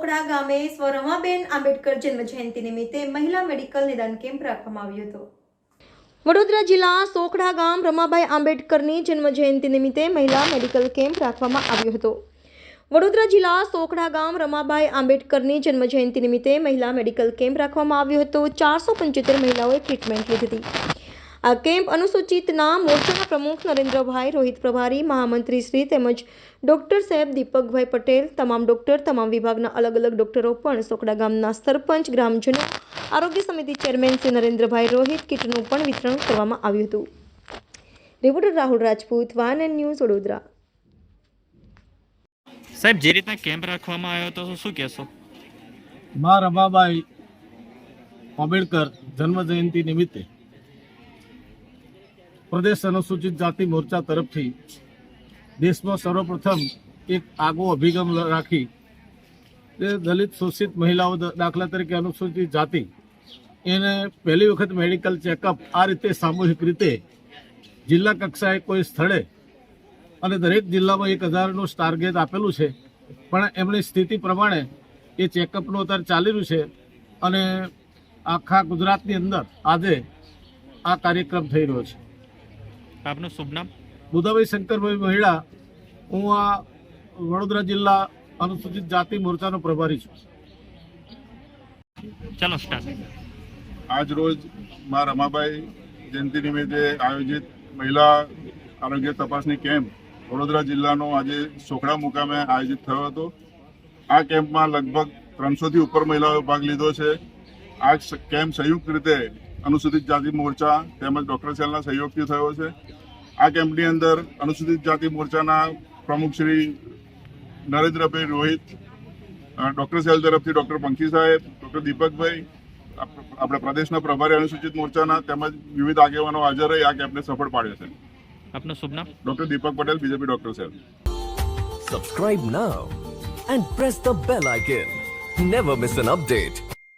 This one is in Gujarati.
સોકડા ગામે સ્વ રમાબેન આંબેડકર જન્મ જયંતિ નિમિત્તે મહિલા મેડિકલ નિદાન કેમ્પ રાખવામાં આવ્યો હતો. વડોદરા જિલ્લા સોખડા ગામ રમાબાઈ આંબેડકરની જન્મ જયંતિ નિમિત્તે મહિલા મેડિકલ કેમ્પ રાખવામાં આવ્યો હતો. વડોદરા જિલ્લા સોખડા ગામ રમાબાઈ આંબેડકરની જન્મ જયંતિ નિમિત્તે મહિલા મેડિકલ કેમ્પ રાખવામાં આવ્યો હતો. ચારસો પંચોતેર મહિલાઓએ ટ્રીટમેન્ટ લીધી હતી. આ કેમ્પ અનુસૂચિતના મોરચાના પ્રમુખ નરેન્દ્રભાઈ રોહિત પ્રભારી મહામંત્રી શ્રી તેમજ ડોક્ટર સાહેબ દીપકભાઈ પટેલ તમામ ડોક્ટર તમામ વિભાગના અલગ અલગ ડોક્ટરો પણ સોકડા ગામના સરપંચ ગ્રામજનો આરોગ્ય સમિતિ ચેરમેન શ્રી નરેન્દ્રભાઈ રોહિત કીટનું પણ વિતરણ કરવામાં આવ્યું હતું. રિપોર્ટર રાહુલ રાજપૂત વાન એન્ડ ન્યૂઝ વડોદરા. સાહેબ જે રીતના કેમ્પ રાખવામાં આવ્યો હતો શું કહેશો? મા રમાબાઈ આંબેડકર જન્મ જયંતિ નિમિત્તે પ્રદેશ અનુસૂચિત જાતિ મોરચા તરફથી દેશમાં સર્વપ્રથમ એક આગવો અભિગમ રાખી તે દલિત શોષિત મહિલાઓ દાખલા તરીકે અનુસૂચિત જાતિ. એને પહેલી વખત મેડિકલ ચેકઅપ આ રીતે સામૂહિક રીતે જિલ્લા કક્ષાએ કોઈ સ્થળે અને દરેક જિલ્લામાં એક હજારનું ટાર્ગેટ આપેલું છે, પણ એમની સ્થિતિ પ્રમાણે એ ચેકઅપનું અત્યારે ચાલી રહ્યું છે અને આખા ગુજરાતની અંદર આજે આ કાર્યક્રમ થઈ રહ્યો છે. આપનું શુભ નામ? બુધાભાઈ શંકરભાઈ મહિડા. હું આ વડોદરા જિલ્લા અનુસૂચિત જાતિ મોરચાનો પ્રભારી છું. ચાલો સ્ટાર્ટ આજ રોજ મા રમાબાઈ જયંતિ નિમિત્તે આયોજિત મહિલા આરોગ્ય તપાસની કેમ્પ વડોદરા જિલ્લાનો આજે સોખડા મુકામે આયોજિત થયો હતો. આ કેમ્પમાં લગભગ ત્રણસોથી ઉપર મહિલાઓએ ભાગ લીધો છે. આ કેમ્પ સંયુક્ત રીતે અનુસૂચિત જાતિ મોરચા તેમજ ડોક્ટર સેલના સહયોગથી થયો છે. આ કેમ્પની અંદર અનુસૂચિત જાતિ મોરચાના પ્રમુખ Shri Narendrabhai Rohit doctor doctor cell તરફથી ડોક્ટર પંખી સાહેબ ડોક્ટર દીપકભાઈ આપ- આપણા પ્રદેશના પ્રભારી અનુસૂચિત મોરચાના તેમજ વિવિધ આગેવાનો હાજર રહી આ કેમ્પને સફળ પાડ્યો છે. આપનું શુભ નામ? Doctor Deepak Patel BJP doctor cell. Subscribe now and press the bell icon never miss an update.